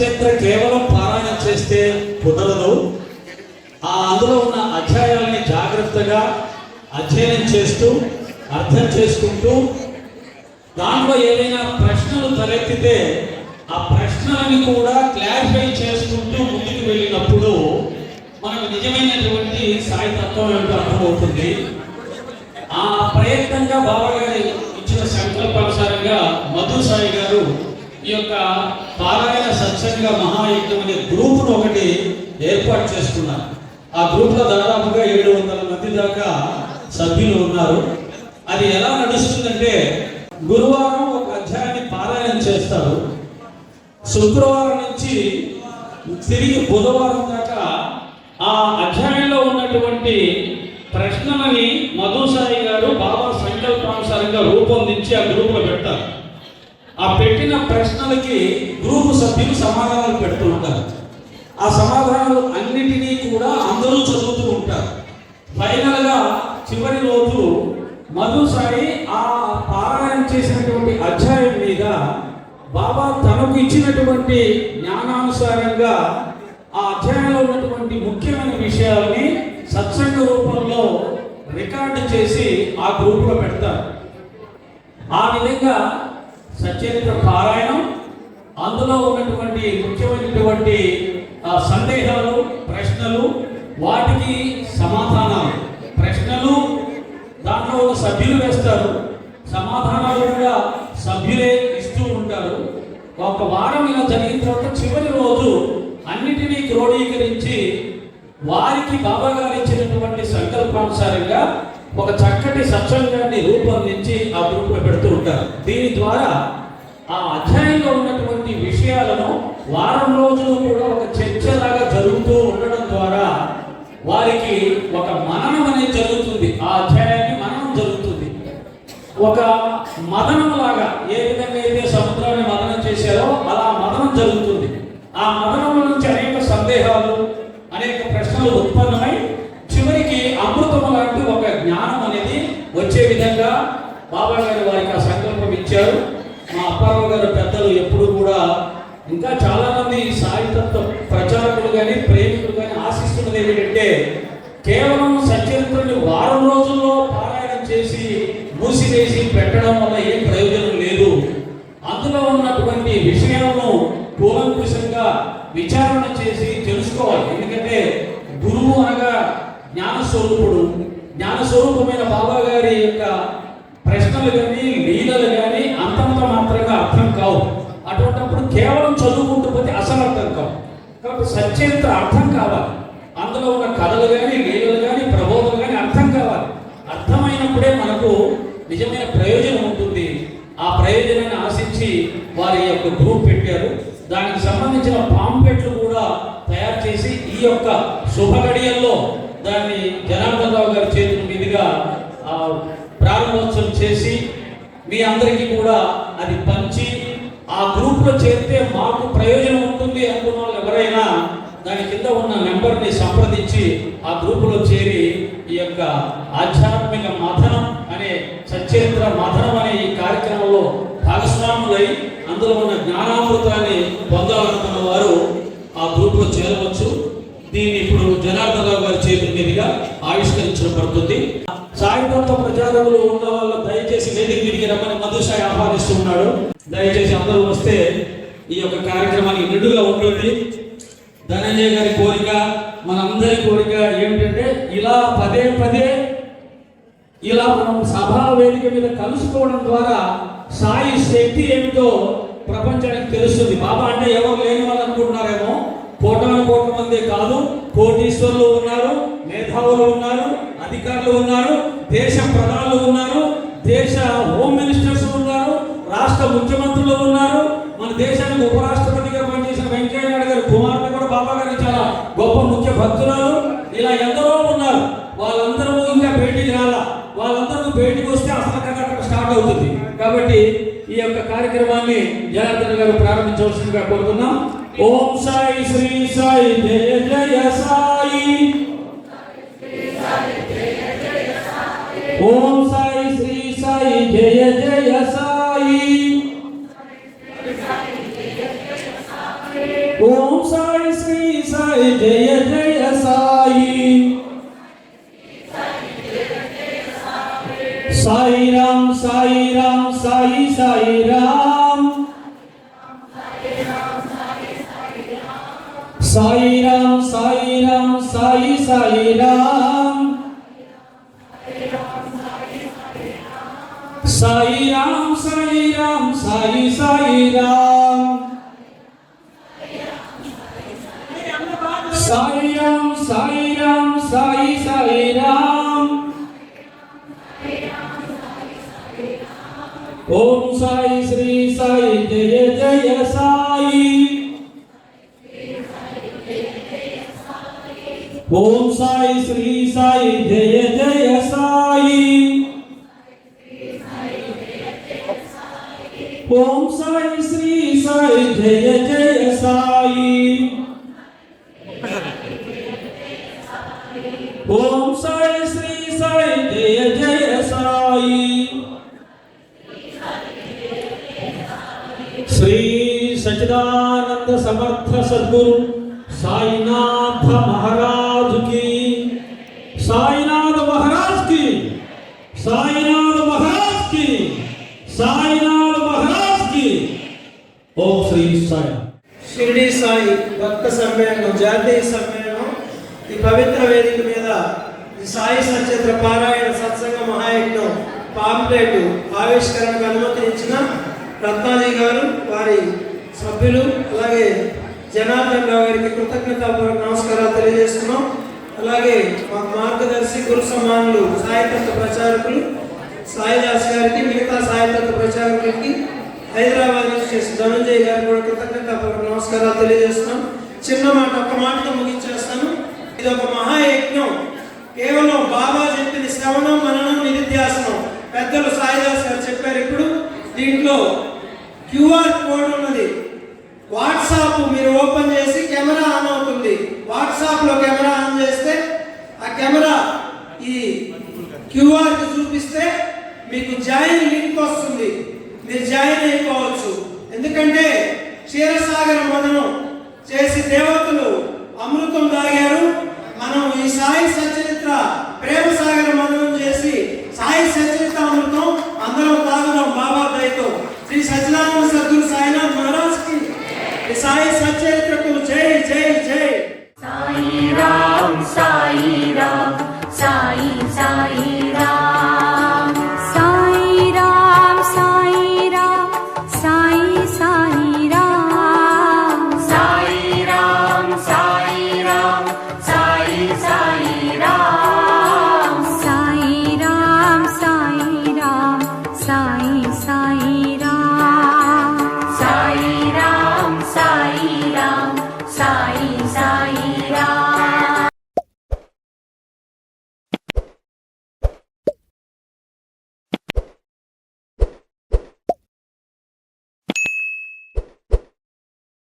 సచరిత్ర కేవలం పారాయణ చేస్తే కుదరదు. ఆ అందులో ఉన్న అధ్యాయాలని జాగ్రత్తగా అధ్యయనం చేస్తూ అర్థం చేసుకుంటూ దాంట్లో ఏదైనా ప్రశ్నలు తలెత్తితే ఆ ప్రశ్నలని కూడా క్లారిఫై చేసుకుంటూ ముందుకు వెళ్ళినప్పుడు మనకు నిజమైనటువంటి సాయితత్వం ఏంటో అర్థమవుతుంది. ఆ ప్రయత్నంగా బాబా గారి ఇచ్చిన సంకల్పానుసారంగా మధు సాయి గారు ఈ యొక్క పారాయణ సత్సంగ మహాయజ్ఞం అనే గ్రూపును ఒకటి ఏర్పాటు చేసుకున్నారు. ఆ గ్రూప్లో దాదాపుగా ఏడు వందల మంది దాకా సభ్యులు ఉన్నారు. అది ఎలా నడుస్తుందంటే గురువారం ఒక అధ్యాయాన్ని పారాయణం చేస్తారు. శుక్రవారం నుంచి తిరిగి బుధవారం దాకా ఆ అధ్యాయంలో ఉన్నటువంటి ప్రశ్నలని మధుసాయి గారు బాబా సంకల్పానుసారంగా రూపొందించి ఆ గ్రూపులో పెడతారు. ఆ పెట్టిన ప్రశ్నలకి గ్రూపు సభ్యులు సమాధానాలు పెడుతూ ఉంటారు. ఆ సమాధానాలు అన్నిటినీ కూడా అందరూ చదువుతూ ఉంటారు. ఫైనల్గా చివరి రోజు మధుసాయి ఆ పారాయణ చేసినటువంటి అధ్యాయం మీద బాబా తనకు ఇచ్చినటువంటి జ్ఞానానుసారంగా ఆ అధ్యాయంలో ఉన్నటువంటి ముఖ్యమైన విషయాలని సత్సంగ రూపంలో రికార్డు చేసి ఆ గ్రూపులో పెడతారు. ఆ విధంగా సచరిత్ర పారాయణం. అందులో ఉన్నటువంటి ముఖ్యమైనటువంటి ఆ, సందేహాలు ప్రశ్నలు వాటికి సమాధానాలు. ప్రశ్నలు దాంట్లో సభ్యులు వేస్తారు. సమాధానాలు కూడా సభ్యులే ఇస్తూ ఉంటారు. ఒక వారం ఇలా జరిగిన తర్వాత చివరి రోజు అన్నిటినీ క్రోడీకరించి వారికి బాబా గారు ఇచ్చినటువంటి సంకల్పానుసారంగా ఒక చక్కటి సత్సంగాన్ని రూపొందించి ఆ గ్రూప్లో పెడుతూ ఉంటారు. దీని ద్వారా ఆ అధ్యాయంలో ఉన్నటువంటి విషయాలను వారం రోజులు కూడా ఒక చర్చలాగా జరుగుతూ ఉండడం ద్వారా వారికి ఒక మననం అనేది జరుగుతుంది. ఆ అధ్యాయాన్ని మననం జరుగుతుంది. ఒక మదనం లాగా ఏ విధంగా అయితే సముద్రాన్ని మదనం చేశారో అలా మదనం జరుగుతుంది. ఆ మదనం నుంచి అనేక సందేహాలు అనేక ప్రశ్నలు ఉత్పన్నం చివరికి అమృతం లాంటి ఒక జ్ఞానం అనేది వచ్చే విధంగా బాబా గారు వారికి ఆ చేశారు. మా అప్పారావు గారు పెద్దలు ఎప్పుడు కూడా ఇంకా చాలామంది సాహిత్య ప్రచారకులు కానీ ప్రేమికులు కానీ ఆశిస్తున్నది ఏమిటంటే కేవలం సచరిత్రని వారం రోజుల్లో పారాయణం చేసి మూసివేసి పెట్టడం వల్ల ఏం ప్రయోజనం లేదు. అందులో ఉన్నటువంటి విషయాలను కూలంకుషంగా విచారణ చేసి తెలుసుకోవాలి. ఎందుకంటే గురువు అనగా జ్ఞానస్వరూపుడు. జ్ఞానస్వరూపమైన బాబా గారి యొక్క ప్రశ్నలు కానీ లీలలు కానీ అంతంత మాత్రంగా అర్థం కావు. అటువంటిప్పుడు కేవలం చదువుకుంటూ పోతే అసలు అర్థం కావు. కాబట్టి సచరిత్ర అర్థం కావాలి. అందులో ఉన్న కథలు కానీ లీలలు కానీ ప్రబోధం కానీ అర్థం కావాలి. అర్థమైనప్పుడే మనకు నిజమైన ప్రయోజనం ఉంటుంది. ఆ ప్రయోజనాన్ని ఆశించి వారి యొక్క గ్రూప్ పెట్టారు. దానికి సంబంధించిన పాంప్లెట్లు కూడా తయారు చేసి ఈ యొక్క శుభగడియల్లో దాన్ని జనార్దన్ రావు గారి చేతుల మీదుగా ఆ, ప్రారంభోత్సవం చేసి మీ అందరికీ కూడా అది పంచి ఆ గ్రూప్లో చేరితే మాకు ప్రయోజనం ఉంటుంది అనుకున్న వాళ్ళు ఎవరైనా దాని కింద ఉన్న నెంబర్ని సంప్రదించి ఆ గ్రూపులో చేరి ఈ యొక్క ఆధ్యాత్మిక మథనం అనే సచరిత్ర మథనం అనే ఈ కార్యక్రమంలో భాగస్వాములై అందులో ఉన్న జ్ఞానామృతాన్ని పొందాలనుకున్న వారు ఆ గ్రూప్లో చేరవచ్చు. దీన్ని ఇప్పుడు జనార్దన్ రావు గారి చేతి మీదుగా ఆవిష్కరించబడుతుంది. సాయితత్వ ప్రచారకులు ఉన్న వాళ్ళు దయచేసి వేదిక మీదికి రమ్మని మధుసాయి ఆహ్వానిస్తున్నాడు దయచేసి అందరూ వస్తే ఈ యొక్క కార్యక్రమానికి నిండుగా ఉంటుంది ధనంజయ గారి కోరిక మనందరి కోరిక ఏమిటంటే ఇలా పదే పదే ఇలా మనం సభా వేదిక మీద కలుసుకోవడం ద్వారా సాయి శక్తి ఏమిటో ప్రపంచానికి తెలుస్తుంది. బాబా అంటే ఎవరు లేని వాళ్ళు అనుకుంటున్నారేమో? కోటాను కోట్ల మంది కాదు కోటీశ్వరులు ఉన్నారు మేధావులు ఉన్నారు అధికారులు ఉన్నారు దేశ ప్రధానులు ఉన్నారు దేశ హోమ్ మినిస్టర్స్ ఉన్నారు రాష్ట్ర ముఖ్యమంత్రులు ఉన్నారు. మన దేశానికి ఉపరాష్ట్రపతిగా పనిచేసిన వెంకయ్య నాయుడు గారి కుమార్తె కూడా బాబా గారి చాలా గొప్ప ముఖ్య భక్తురాలు. ఇలా ఎందరో ఉన్నారు. వాళ్ళందరూ ఇంకా భేటీ రాలా. వాళ్ళందరూ భేటీకి వస్తే అసలు స్టార్ట్ అవుతుంది. కాబట్టి ఈ యొక్క కార్యక్రమాన్ని జనార్దన్ గారు ప్రారంభించవలసిందిగా కోరుతున్నాం. ఓం సాయి శ్రీ సాయి జయ జయ సాయి. జయ జయ సాయి ఓం సాయి శ్రీ సాయి జయ జయ సాయి సాయి రామ్ సాయి రామ్ సాయి సాయి రామ్ సాయి రామ్ సాయి రామ్ సాయి సాయి రామ్ సాయి రామ్ సాయి రామ్ సాయి సాయి రామ్. సాయి రామ్ సాయి రామ్ సాయి సాయి రామ్. ఓం సాయి శ్రీ సాయి జయ జయ సాయి. ఓం సాయి శ్రీ సాయి జయ జయ సాయి. ओम साई श्री साई जय जय साई। ओम साई श्री साई जय जय साई। श्री सचिदानंद समर्थ सदगुरु साईनाथ महाराज की, साईनाथ महाराज की, साईनाथ సమయంలో జాతీయ సమ్మేళనం ఈ పవిత్ర వేదిక మీద ఈ సాయి సచేత్ర పారాయణ సత్సంగ మహాయజ్ఞం పాంప్లెట్ ఆవిష్కరణకు అనుమతించిన రత్నాజీ గారు వారి సభ్యులు అలాగే జనార్దన్ రావు గారికి కృతజ్ఞతాపూర్వక నమస్కారాలు తెలియజేస్తున్నాం. అలాగే మా మార్గదర్శి గురు సమానులు సాయితత్వ ప్రచారకులు సాయిదాస్ గారికి మిగతా సాయితత్వ ప్రచారకులకి హైదరాబాద్ నుంచి చేసిన ధనంజయ్ గారికి కూడా కృతజ్ఞతాపూర్వక నమస్కారాలు తెలియజేస్తున్నాం. చిన్న మాట ఒక మాటతో ముగించేస్తాను. ఇది ఒక మహాయజ్ఞం. కేవలం బాబా చెప్పిన శ్రవణం మననం నిరుధ్యాసనం పెద్దలు సాయిదాస్ గారు చెప్పారు ఇప్పుడు. దీంట్లో క్యూఆర్ కోడ్ ఉన్నది. వాట్సాప్ మీరు ఓపెన్ చేసి కెమెరా ఆన్ అవుతుంది. వాట్సాప్లో కెమెరా ఆన్ చేస్తే ఆ కెమెరా ఈ క్యూఆర్ చూపిస్తే మీకు జాయిన్ లింక్ వస్తుంది. మీరు జాయిన్ అయిపోవచ్చు. ఎందుకంటే Thank you.